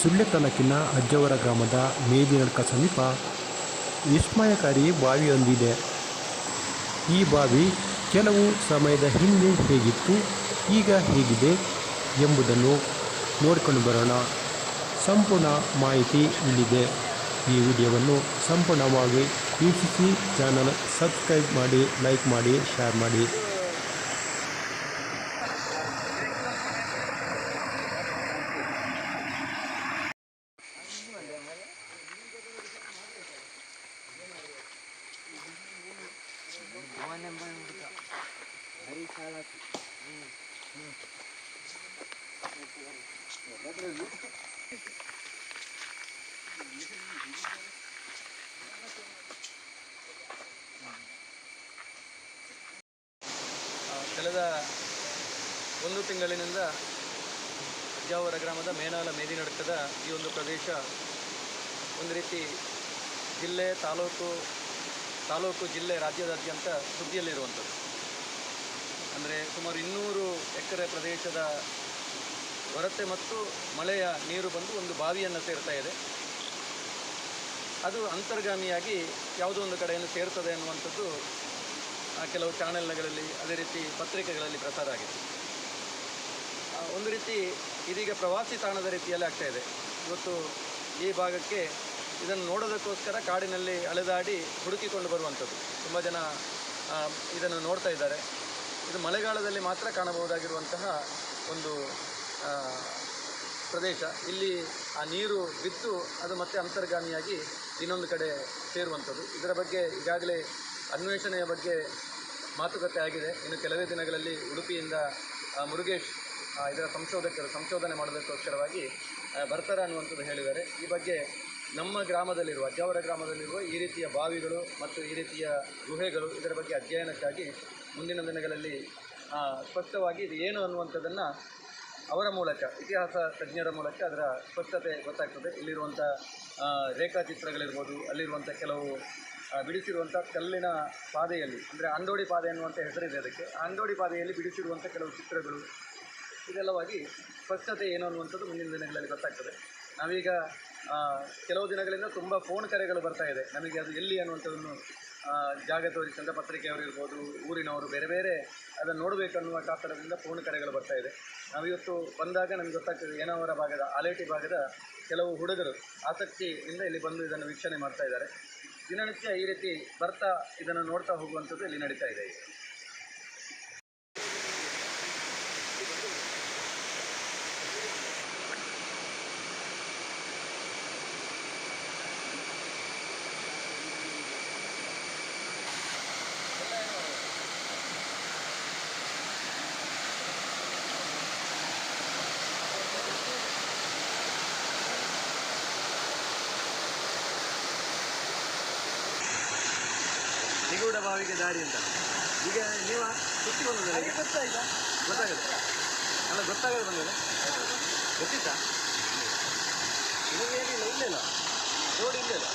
ಸುಳ್ಯ ತಾಲೂಕಿನ ಅಜ್ಜವರ ಗ್ರಾಮದ ಮೇದಿನಡ್ಕ ಸಮೀಪ ವಿಸ್ಮಯಕಾರಿ ಬಾವಿಯೊಂದಿದೆ. ಈ ಬಾವಿ ಕೆಲವು ಸಮಯದ ಹಿಂದೆ ಹೇಗಿತ್ತು, ಈಗ ಹೇಗಿದೆ ಎಂಬುದನ್ನು ನೋಡಿಕೊಂಡು ಬರೋಣ. ಸಂಪೂರ್ಣ ಮಾಹಿತಿ ಇಲ್ಲಿದೆ. ಈ ವಿಡಿಯೋವನ್ನು ಸಂಪೂರ್ಣವಾಗಿ ವೀಕ್ಷಿಸಿ, ಚಾನಲ್ ಸಬ್ಸ್ಕ್ರೈಬ್ ಮಾಡಿ, ಲೈಕ್ ಮಾಡಿ, ಶೇರ್ ಮಾಡಿ. ಆ, ಕಳೆದ ಒಂದು ತಿಂಗಳಿನಿಂದ ಅಜ್ಜಾವರ ಗ್ರಾಮದ ಮೇನಾಲ ಮೇದಿ ನಡಕದ ಈ ಒಂದು ಪ್ರದೇಶ ಒಂದು ರೀತಿ ಜಿಲ್ಲೆ ತಾಲೂಕು ತಾಲೂಕು ಜಿಲ್ಲೆ ರಾಜ್ಯದಾದ್ಯಂತ ಸುದ್ದಿಯಲ್ಲಿರುವಂಥದ್ದು. ಅಂದರೆ ಸುಮಾರು ಇನ್ನೂರು ಎಕರೆ ಪ್ರದೇಶದ ಕೊರತೆ ಮತ್ತು ಮಳೆಯ ನೀರು ಬಂದು ಒಂದು ಬಾವಿಯನ್ನು ಸೇರ್ತಾ ಇದೆ. ಅದು ಅಂತರ್ಗಾಮಿಯಾಗಿ ಯಾವುದೋ ಒಂದು ಕಡೆಯನ್ನು ಸೇರ್ತದೆ ಅನ್ನುವಂಥದ್ದು ಕೆಲವು ಚಾನೆಲ್ಗಳಲ್ಲಿ ಅದೇ ರೀತಿ ಪತ್ರಿಕೆಗಳಲ್ಲಿ ಪ್ರಸಾರ ಆಗಿದೆ. ಒಂದು ರೀತಿ ಇದೀಗ ಪ್ರವಾಸಿ ತಾಣದ ರೀತಿಯಲ್ಲಿ ಆಗ್ತಾ ಇದೆ. ಇವತ್ತು ಈ ಭಾಗಕ್ಕೆ ಇದನ್ನು ನೋಡೋದಕ್ಕೋಸ್ಕರ ಕಾಡಿನಲ್ಲಿ ಅಳೆದಾಡಿ ಹುಡುಕಿಕೊಂಡು ಬರುವಂಥದ್ದು. ತುಂಬ ಜನ ಇದನ್ನು ನೋಡ್ತಾ ಇದ್ದಾರೆ. ಇದು ಮಳೆಗಾಲದಲ್ಲಿ ಮಾತ್ರ ಕಾಣಬಹುದಾಗಿರುವಂತಹ ಒಂದು ಪ್ರದೇಶ. ಇಲ್ಲಿ ಆ ನೀರು ಬಿತ್ತು, ಅದು ಮತ್ತೆ ಅಂತರ್ಗಾಮಿಯಾಗಿ ಇನ್ನೊಂದು ಕಡೆ ಸೇರುವಂಥದ್ದು. ಇದರ ಬಗ್ಗೆ ಈಗಾಗಲೇ ಅನ್ವೇಷಣೆಯ ಬಗ್ಗೆ ಮಾತುಕತೆ ಆಗಿದೆ. ಇನ್ನು ಕೆಲವೇ ದಿನಗಳಲ್ಲಿ ಉಡುಪಿಯಿಂದ ಮುರುಗೇಶ್ ಇದರ ಸಂಶೋಧಕರು ಸಂಶೋಧನೆ ಮಾಡೋದಕ್ಕೋಸ್ಕರವಾಗಿ ಬರ್ತಾರೆ ಅನ್ನುವಂಥದ್ದು ಹೇಳಿದ್ದಾರೆ. ಈ ಬಗ್ಗೆ ನಮ್ಮ ಗ್ರಾಮದಲ್ಲಿರುವ, ಅಜ್ಜಾವರ ಗ್ರಾಮದಲ್ಲಿರುವ ಈ ರೀತಿಯ ಬಾವಿಗಳು ಮತ್ತು ಈ ರೀತಿಯ ಗುಹೆಗಳು ಇದರ ಬಗ್ಗೆ ಅಧ್ಯಯನಕ್ಕಾಗಿ ಮುಂದಿನ ದಿನಗಳಲ್ಲಿ ಸ್ಪಷ್ಟವಾಗಿ ಇದು ಏನು ಅನ್ನುವಂಥದ್ದನ್ನು ಅವರ ಮೂಲಕ, ಇತಿಹಾಸ ತಜ್ಞರ ಮೂಲಕ ಅದರ ಸ್ಪಷ್ಟತೆ ಗೊತ್ತಾಗ್ತದೆ. ಇಲ್ಲಿರುವಂಥ ರೇಖಾಚಿತ್ರಗಳಿರ್ಬೋದು, ಅಲ್ಲಿರುವಂಥ ಕೆಲವು ಬಿಡಿಸಿರುವಂಥ ಕಲ್ಲಿನ ಪಾದೆಯಲ್ಲಿ, ಅಂದರೆ ಅಂದೋಡಿ ಪಾದೆ ಅನ್ನುವಂಥ ಹೆಸರಿದೆ ಅದಕ್ಕೆ. ಅಂದೋಡಿ ಪಾದೆಯಲ್ಲಿ ಬಿಡಿಸಿರುವಂಥ ಕೆಲವು ಚಿತ್ರಗಳು, ಇದೆಲ್ಲವಾಗಿ ಸ್ಪಷ್ಟತೆ ಏನು ಅನ್ನುವಂಥದ್ದು ಮುಂದಿನ ದಿನಗಳಲ್ಲಿ ಗೊತ್ತಾಗ್ತದೆ. ನಾವೀಗ ಕೆಲವು ದಿನಗಳಿಂದ ತುಂಬ ಫೋನ್ ಕರೆಗಳು ಬರ್ತಾ ಇದೆ. ನಮಗೆ ಅದು ಎಲ್ಲಿ ಅನ್ನುವಂಥದ್ದನ್ನು ಜಾಗ ತೋರಿಸಿದಂಥ ಪತ್ರಿಕೆಯವರು ಊರಿನವರು, ಬೇರೆ ಬೇರೆ ಅದನ್ನು ನೋಡಬೇಕನ್ನುವ ಕಾತರದಿಂದ ಫೋನ್ ಕರೆಗಳು ಬರ್ತಾ ಇದೆ. ನಾವಿವತ್ತು ಬಂದಾಗ ನಮ್ಗೆ ಗೊತ್ತಾಗ್ತದೆ ಏನವರ ಭಾಗದ, ಆಲೇಟಿ ಭಾಗದ ಕೆಲವು ಹುಡುಗರು ಆಸಕ್ತಿಯಿಂದ ಇಲ್ಲಿ ಬಂದು ಇದನ್ನು ವೀಕ್ಷಣೆ ಮಾಡ್ತಾ ಇದ್ದಾರೆ. ದಿನನಿತ್ಯ ಈ ರೀತಿ ಬರ್ತಾ, ಇದನ್ನು ನೋಡ್ತಾ ಹೋಗುವಂಥದ್ದು ಇಲ್ಲಿ ನಡೀತಾ ಇದೆ. ನಿಗೂಢ ಬಾವಿಗೆ ದಾರಿ ಅಂತ. ಈಗ ನೀವು ಸುತ್ತಿ ಈಗ? ಗೊತ್ತಾಯ್ತಾ ಗೊತ್ತಾಗುತ್ತೆ ಅಲ್ಲ ಗೊತ್ತಾಗಲ್ಲ ಬಂದದ ಗೊತ್ತಿತ್ತಾ? ನಿಮಗೆ ಏನಿಲ್ಲ ಇಲ್ಲ ರೋಡ್ ಇಲ್ಲಿಲ್ಲ.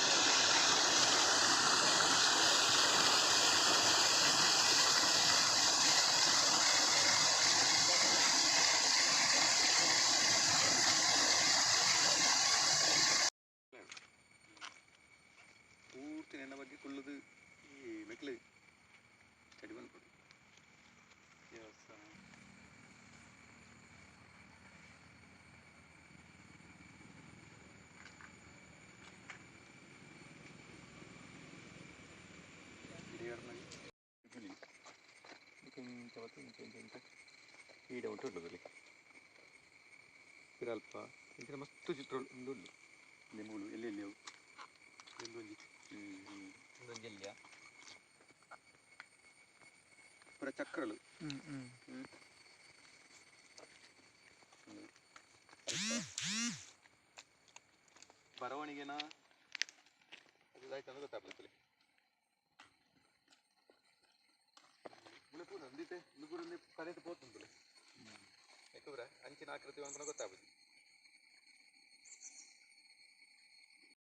ಈಡ ಉಂಟು ಉಂಟದಲ್ಲಿ ಇದಲ್ಪ ಇದರ ಮಸ್ತು ಚಿತ್ರ ಚಿತ್ರ ನಿಮ್ಮಗಳು ಎಲ್ಲೆಲ್ಲಿ ಒಂದೊಂದು ಒಂದೊಂದು ಎಲ್ಲಿಯ ಪುರ ಚಕ್ರಲು. ಬರವಣಿಗೆನ ಅದು ಇದಾಯ್ತಂದ್ರೆ ಗೊತ್ತಾಗ್ತದೆ ಮುಳೆ ಪೂರ ಅಂದಿತ್ತೆ ಮುಗುರು ಕರೆಂಟ್ ಪೋತುಂಟು ಯಾಕಂದ್ರೆ ಅಂಚಿನ ಆಕೃತಿ ಅಂತ ಗೊತ್ತಾಗ್ಬೋದು